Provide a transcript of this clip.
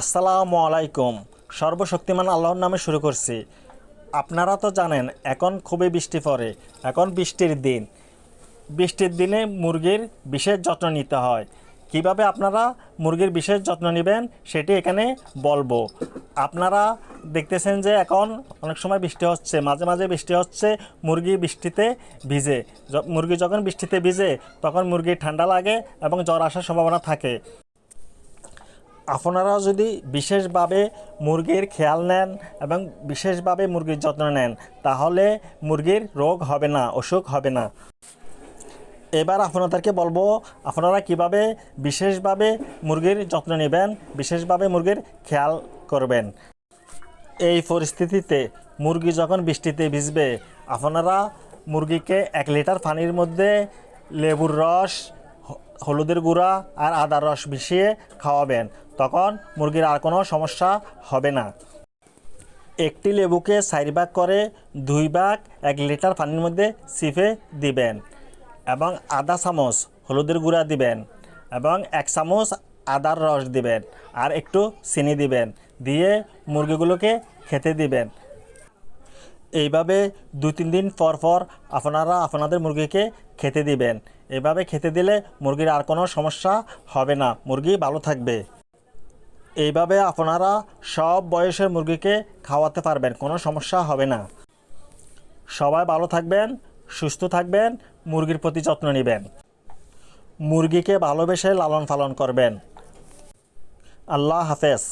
আসসালামু আলাইকুম। সর্বশক্তিমান আল্লাহর নামে শুরু করছি। আপনারা তো জানেন, এখন খুবই বৃষ্টি পড়ে। এখন বৃষ্টির দিন। বৃষ্টির দিনে মুরগির বিশেষ যত্ন নিতে হয়। কীভাবে আপনারা মুরগির বিশেষ যত্ন নেবেন, সেটি এখানে বলব। আপনারা দেখতেছেন যে এখন অনেক সময় বৃষ্টি হচ্ছে। মাঝে মাঝে বৃষ্টি হচ্ছে, মুরগি বৃষ্টিতে ভিজে। মুরগি যখন বৃষ্টিতে ভিজে, তখন মুরগির ঠান্ডা লাগে এবং জ্বর আসার সম্ভাবনা থাকে। আপনারা যদি বিশেষভাবে মুরগির খেয়াল নেন এবং বিশেষভাবে মুরগির যত্ন নেন, তাহলে মুরগির রোগ হবে না, অসুখ হবে না। এবার আপনাদেরকে বলব, আপনারা কীভাবে বিশেষভাবে মুরগির যত্ন নেবেন, বিশেষভাবে মুরগির খেয়াল করবেন। এই পরিস্থিতিতে মুরগি যখন বৃষ্টিতে ভিজবে, আপনারা মুরগিকে এক লিটার পানির মধ্যে লেবুর রস হলুদের গুঁড়া আর আদার রস মিশিয়ে খাওয়াবেন। তখন মুরগির আর কোনো সমস্যা হবে না। একটি লেবুকে চার ভাগ করে দুই ভাগ এক লিটার পানির মধ্যে চিপে দিবেন এবং আধা চামচ হলুদের গুঁড়া দিবেন এবং এক চামচ আদার রস দিবেন আর একটু চিনি দিবেন। দিয়ে মুরগিগুলোকে খেতে দিবেন। এইভাবে দু তিন দিন পর পর আপনারা আপনাদের মুরগিকে খেতে দিবেন। এভাবে খেতে দিলে মুরগির আর কোনো সমস্যা হবে না। মুরগি ভালো থাকবে। এইভাবে আপনারা সব বয়সের মুরগিকে খাওয়াতে পারবেন, কোনো সমস্যা হবে না। সবাই ভালো থাকবেন, সুস্থ থাকবেন, মুরগির প্রতি যত্ন নেবেন। মুরগিকে ভালোবেসে লালন পালন করবেন। আল্লাহ হাফেজ।